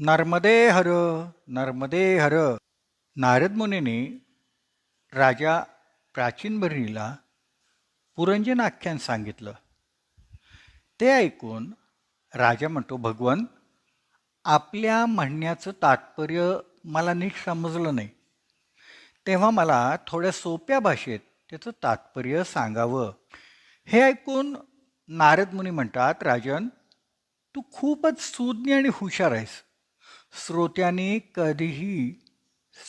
नर्मदे हर नर्मदे हर. नारद मुनीने राजा प्राचीन भरणीला पुरंजन आख्यान सांगितलं. ते ऐकून राजा म्हणतो भगवन आपल्या म्हणण्याचं तात्पर्य मला नीट समजलं नाही. तेव्हा मला थोड्या सोप्या भाषेत त्याचं तात्पर्य सांगावं. हे ऐकून नारद मुनी म्हणतात राजन तू खूपच सुज्ञ आणि हुशार आहेस. श्रोत्याने कधीही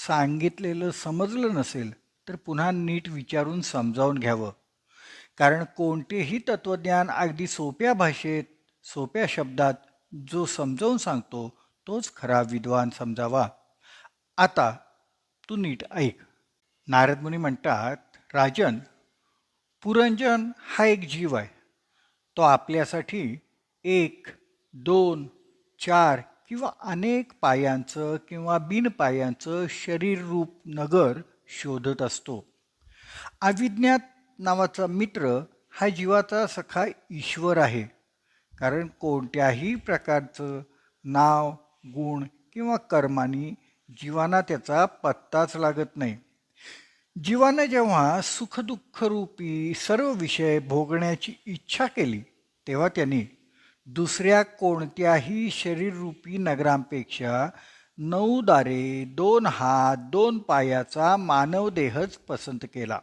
सांगितलेलं समजलं नसेल तर पुन्हा नीट विचारून समजावून घ्यावं. कारण कोणतेही तत्त्वज्ञान अगदी सोप्या भाषेत सोप्या शब्दात जो समजावून सांगतो तोच खरा विद्वान समजावा. आता तू नीट ऐक. नारद मुनी म्हणतात राजन पुरंजन हा एक जीव आहे. तो आपल्यासाठी एक दोन चार किंवा अनेक पायांचं किंवा बिनपायांचं शरीररूप नगर शोधत असतो. अविज्ञात नावाचा मित्र हा जीवाचा सखा ईश्वर आहे. कारण कोणत्याही प्रकारचं नाव गुण किंवा कर्मानी जीवाना त्याचा पत्ताच लागत नाही. जीवानं जेव्हा सुखदुःखरूपी सर्व विषय भोगण्याची इच्छा केली तेव्हा त्यांनी दुसऱ्या कोणत्याही शरीररूपी नगरांपेक्षा नऊ दारे दोन हात दोन पायाचा मानव देहच पसंत केला.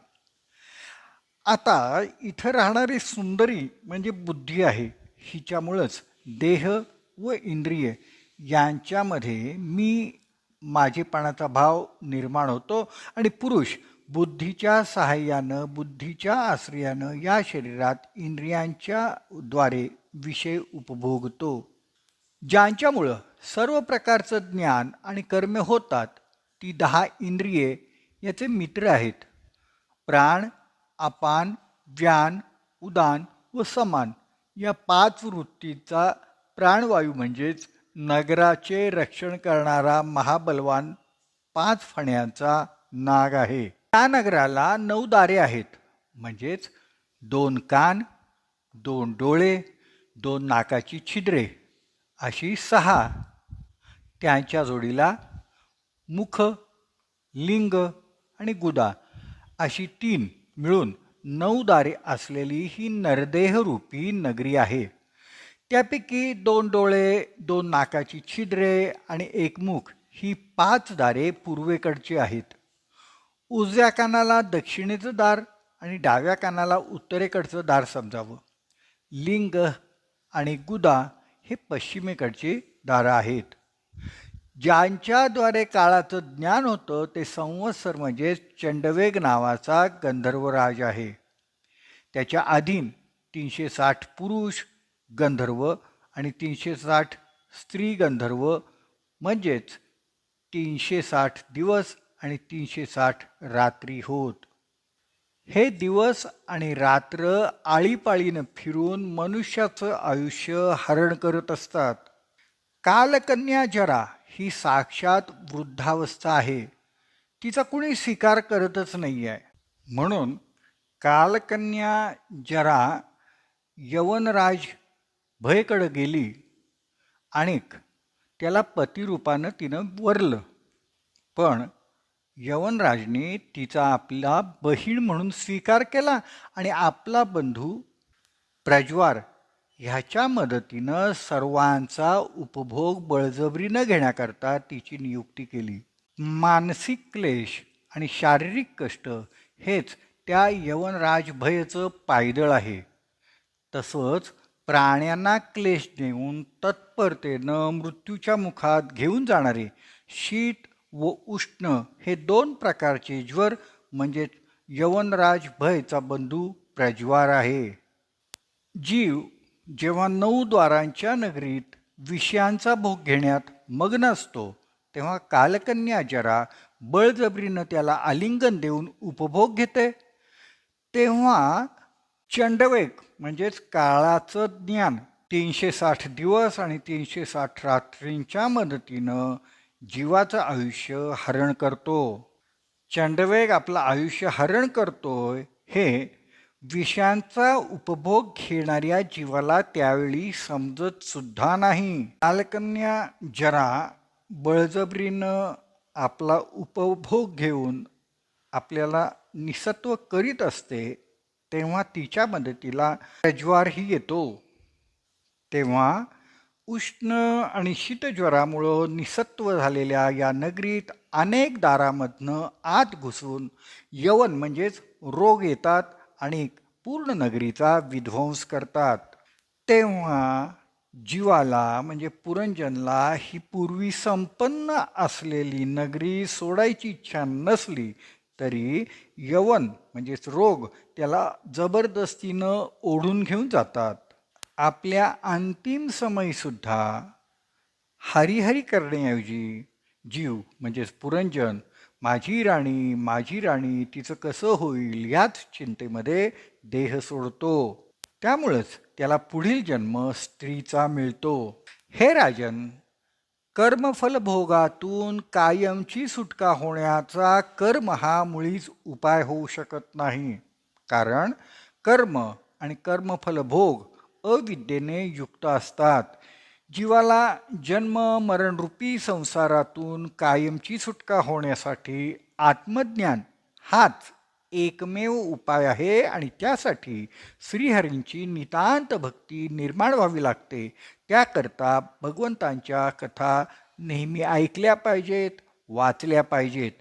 आता इथं राहणारी सुंदरी म्हणजे बुद्धी आहे. हिच्यामुळंच देह व इंद्रिय यांच्यामध्ये मी माझेपणाचा भाव निर्माण होतो आणि पुरुष बुद्धीच्या सहाय्यानं बुद्धीच्या आश्रयानं या शरीरात इंद्रियांच्या द्वारे विषय उपभोगतो ज्यांच्यामुळं सर्व प्रकारचं ज्ञान आणि कर्मे होतात ती दहा इंद्रिये याचे मित्र आहेत. प्राण अपान व्यान उदान व समान या पाच वृत्तीचा प्राणवायू म्हणजेच नगराचे रक्षण करणारा महाबलवान पाच फण्यांचा नाग आहे. त्या नगराला नऊ दारे आहेत म्हणजेच दोन कान दोन डोळे दोन नाकाची छिद्रे अशी सहा त्यांच्या जोडीला मुख लिंग आणि गुदा अशी तीन मिळून नऊ दारे असलेली ही नरदेहरूपी नगरी आहे. त्यापैकी दोन डोळे दोन नाकाची छिद्रे आणि एक मुख ही पाच दारे पूर्वेकडची आहेत. उजव्या कानाला दक्षिणेचं दार आणि डाव्या कानाला उत्तरेकडचं दार समजावं. लिंग आणि गुदा हे पश्चिमेकडचे दारं आहेत. ज्यांच्याद्वारे काळाचं ज्ञान होतं ते संवत्सर म्हणजे चंडवेग नावाचा गंधर्वराज आहे. त्याच्या अधीन तीनशे साठ पुरुष गंधर्व आणि तीनशे साठ स्त्री गंधर्व म्हणजेच तीनशे साठ दिवस आणि तीनशे साठ रात्री होत. हे दिवस आणि रात्र आळीपाळीनं फिरून मनुष्याचं आयुष्य हरण करत असतात. कालकन्या जरा ही साक्षात वृद्धावस्था आहे. तिचा कुणी स्वीकार करतच नाही आहे म्हणून कालकन्या जरा यवनराज भयकडं गेली आणि त्याला पतिरूपानं तिनं वरलं. पण यवनराजने तिचा आपला बहीण म्हणून स्वीकार केला आणि आपला बंधू प्रज्वार ह्याच्या मदतीनं सर्वांचा उपभोग बळजबरीनं घेण्याकरता तिची नियुक्ती केली. मानसिक क्लेश आणि शारीरिक कष्ट हेच त्या यवनराज भयचं पायदळ आहे. तसंच प्राण्यांना क्लेश देऊन तत्परतेनं मृत्यूच्या मुखात घेऊन जाणारे शीत व उष्ण हे दोन प्रकारचे ज्वर म्हणजे यवनराज भयचा बंधू प्रज्वार आहे. जीव जेव्हा नऊ द्वारांच्या नगरीत विषयांचा भोग घेण्यात मग्न असतो तेव्हा कालकन्या जरा बळजबरीनं त्याला आलिंगन देऊन उपभोग घेते. तेव्हा चंडवेक म्हणजेच काळाचं ज्ञान तीनशे साठ दिवस आणि तीनशे साठ रात्रींच्या मदतीनं जीवाचं आयुष्य हरण करतो. चंडवेग आपलं आयुष्य हरण करतोय. हे विषयांचा उपभोग घेणाऱ्या जीवाला त्यावेळी समजत सुद्धा नाही. कालकन्या जरा बळजबरीनं आपला उपभोग घेऊन आपल्याला निसत्व करीत असते तेव्हा तिच्या मदतीला रजवारही येतो. तेव्हा उष्ण आणि शीतज्वरामुळं निसत्व झालेल्या या नगरीत अनेक दारामधनं आत घुसून यवन म्हणजेच रोग येतात आणि पूर्ण नगरीचा विध्वंस करतात. तेव्हा जीवाला म्हणजे पुरंजनला ही पूर्वी संपन्न असलेली नगरी सोडायची इच्छा नसली तरी यवन म्हणजेच रोग त्याला जबरदस्तीनं ओढून घेऊन जातात. आपल्या अंतिम समयीसुद्धा हरिहरी करण्याऐवजी जीव म्हणजेच पुरंजन माझी राणी माझी राणी तिचं कसं होईल याच चिंतेमध्ये देह सोडतो. त्यामुळंच त्याला पुढील जन्म स्त्रीचा मिळतो. हे राजन कर्मफलभोगातून कायमची सुटका होण्याचा कर्म हा मुळीच उपाय होऊ शकत नाही. कारण कर्म आणि कर्मफलभोग अविद्येने युक्त असतात. जीवाला जन्म मरणरूपी संसारातून कायमची सुटका होण्यासाठी आत्मज्ञान हाच एकमेव उपाय आहे आणि त्यासाठी श्रीहरींची नितांत भक्ती निर्माण व्हावी लागते. त्याकरता भगवंतांच्या कथा नेहमी ऐकल्या पाहिजेत वाचल्या पाहिजेत.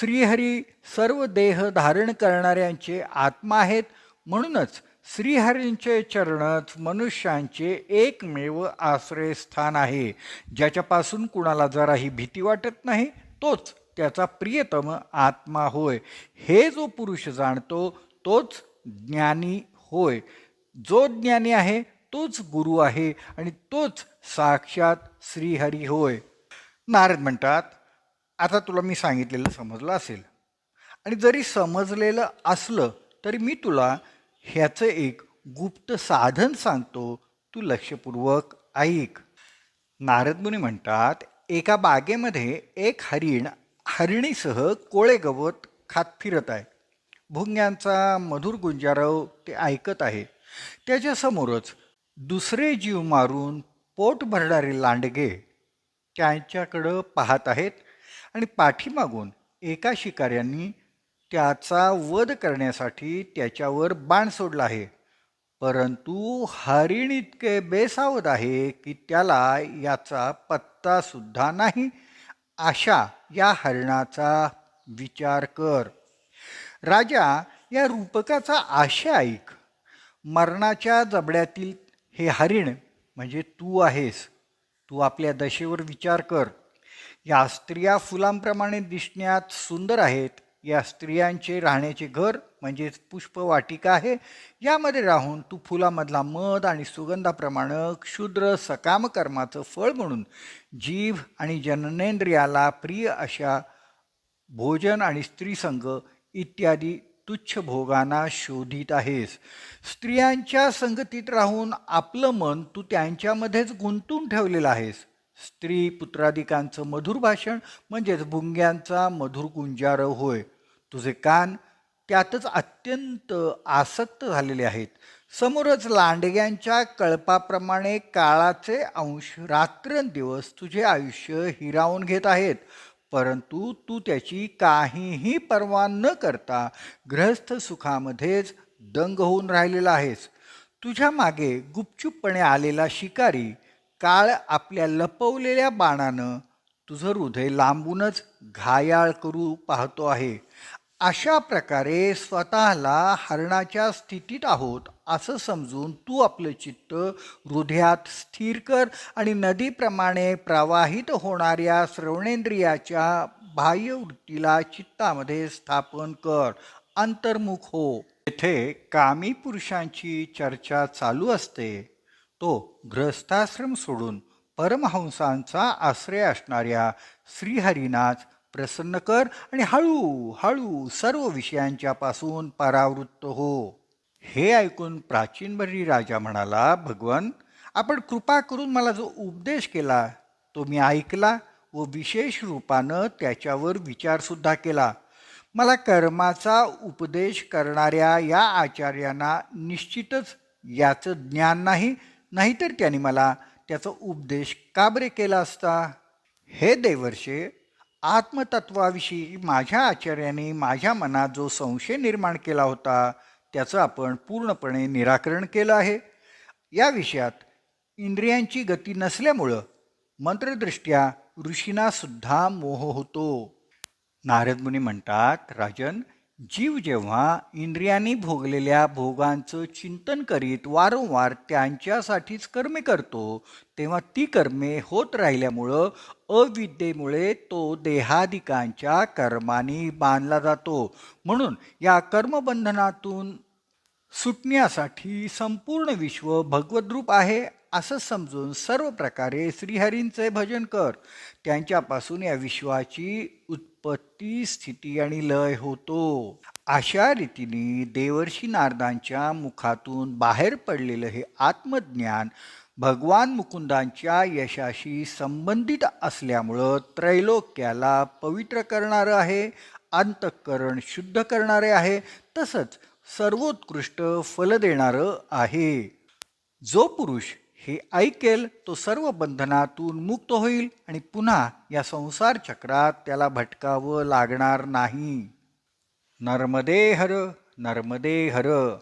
श्रीहरी सर्व देह धारण करणाऱ्यांचे आत्मा आहेत म्हणूनच श्रीहरींचे चरणच मनुष्यांचे एकमेव आश्रयस्थान आहे. ज्याच्यापासून कुणाला जराही भीती वाटत नाही तोच त्याचा प्रियतम आत्मा होय. हे जो पुरुष जाणतो तोच ज्ञानी होय. जो ज्ञानी आहे तोच गुरु आहे आणि तोच साक्षात श्रीहरी होय. नारद म्हणतात आता तुला मी सांगितलेलं समजलं असेल. आणि जरी समजलेलं असलं तरी मी तुला ह्याचं एक गुप्त साधन सांगतो तू लक्षपूर्वक ऐक. नारदमुनी म्हणतात एका बागेमध्ये एक हरिण हरिणीसह कोळे गवत खात फिरत आहे. भुंग्यांचा मधुर गुंजारव ते ऐकत आहे. त्याच्यासमोरच दुसरे जीव मारून पोट भरणारे लांडगे त्यांच्याकडं पाहत आहेत आणि पाठीमागून एका शिकाऱ्यांनी त्याचा वध करण्यासाठी त्याच्यावर बाण सोडला आहे. परंतु हरिण इतके बेसावध आहे की त्याला याचा पत्ता सुद्धा नाही. अशा या हरिणाचा विचार कर. राजा या रूपकाचा आशा ऐक. मरणाच्या जबड्यातील हे हरिण म्हणजे तू आहेस तू आपल्या दशेवर विचार कर. या स्त्रिया फुलांप्रमाणे दिसण्यात सुंदर आहेत. या स्त्रियांचे राहण्याचे घर म्हणजेच पुष्पवाटिका आहे. यामध्ये राहून तू फुलामधला मध आणि सुगंधाप्रमाणे क्षुद्र सकाम कर्माचं फळ म्हणून जीव आणि जननेंद्रियाला प्रिय अशा भोजन आणि स्त्रीसंग इत्यादी तुच्छ भोगांना शोधित आहेस. स्त्रियांच्या संगतीत राहून आपलं मन तू त्यांच्यामध्येच गुंतून ठेवलेलं आहेस. स्त्री पुत्राधिकांचं मधुर भाषण म्हणजेच भुंग्यांचा मधुर गुंजार होय. तुझे कान त्यातच अत्यंत आसक्त झालेले आहेत. समोरच लांडग्यांच्या कळपाप्रमाणे काळाचे अंश रात्रंदिवस तुझे आयुष्य हिरावून घेत आहेत. परंतु तू त्याची काहीही पर्वा न करता ग्रहस्थ सुखामध्येच दंग होऊन राहिलेला आहेस. तुझ्या मागे गुपचूपपणे आलेला शिकारी काळ आपल्या लपवलेल्या बाणानं तुझं हृदय लांबूनच घायाळ करू पाहतो आहे. अशा प्रकारे स्वतःला हरणाच्या स्थितीत आहोत असं समजून तू आपलं चित्त हृदयात स्थिर कर आणि नदीप्रमाणे प्रवाहित होणाऱ्या श्रवणेंद्रियाच्या बाह्यवृत्तीला चित्तामध्ये स्थापन कर. अंतर्मुख हो. येथे कामी पुरुषांची चर्चा चालू असते. तो ग्रस्ताश्रम सोडून परमहंसांचा आश्रय असणाऱ्या श्रीहरिनाच प्रसन्न कर आणि हळू हळू सर्व विषयांच्या पासून परावृत्त हो. हे ऐकून प्राचीनभरी राजा म्हणाला भगवान आपण कृपा करून मला जो उपदेश केला तो मी ऐकला व विशेष रूपानं त्याच्यावर विचारसुद्धा केला. मला कर्माचा उपदेश करणाऱ्या या आचार्यांना निश्चितच याचं ज्ञान नाही नाहीतर त्याने मला त्याचा उपदेश का बरे केला असता? हे देवर्षे आत्मतत्वाविषयी माझ्या आचार्याने माझ्या मनात जो संशय निर्माण केला होता त्याचं आपण पूर्णपणे निराकरण केलं आहे. या विषयात इंद्रियांची गती नसल्यामुळं मंत्रदृष्ट्या ऋषींनासुद्धा मोह होतो. नारद मुनी म्हणतात राजन जीव जेव्हा इंद्रियांनी भोगलेल्या भोगांचं चिंतन करीत वारंवार त्यांच्यासाठीच कर्मे करतो तेव्हा ती कर्मे होत राहिल्यामुळं अविद्येमुळे तो देहादिकांच्या कर्मानी बांधला जातो. म्हणून या कर्मबंधनातून सुटण्यासाठी संपूर्ण विश्व भगवद्रूप आहे असं समजून सर्व प्रकारे श्रीहरींचे भजन कर. त्यांच्यापासून या विश्वाची उत्पत्ती स्थिती आणि लय होतो. अशा रीतीने देवर्षी नारदांच्या मुखातून बाहेर पडलेलं हे आत्मज्ञान भगवान मुकुंदांच्या यशाशी संबंधित असल्यामुळं त्रैलोक्याला पवित्र करणारं आहे अंतःकरण शुद्ध करणारे आहे तसंच सर्वोत्कृष्ट फल देणारं आहे. जो पुरुष हे ऐकेल तो सर्व बंधनातून मुक्त होईल आणि पुन्हा या संसार चक्रात त्याला भटकावं लागणार नाही. नर्मदे हर नर्मदे हर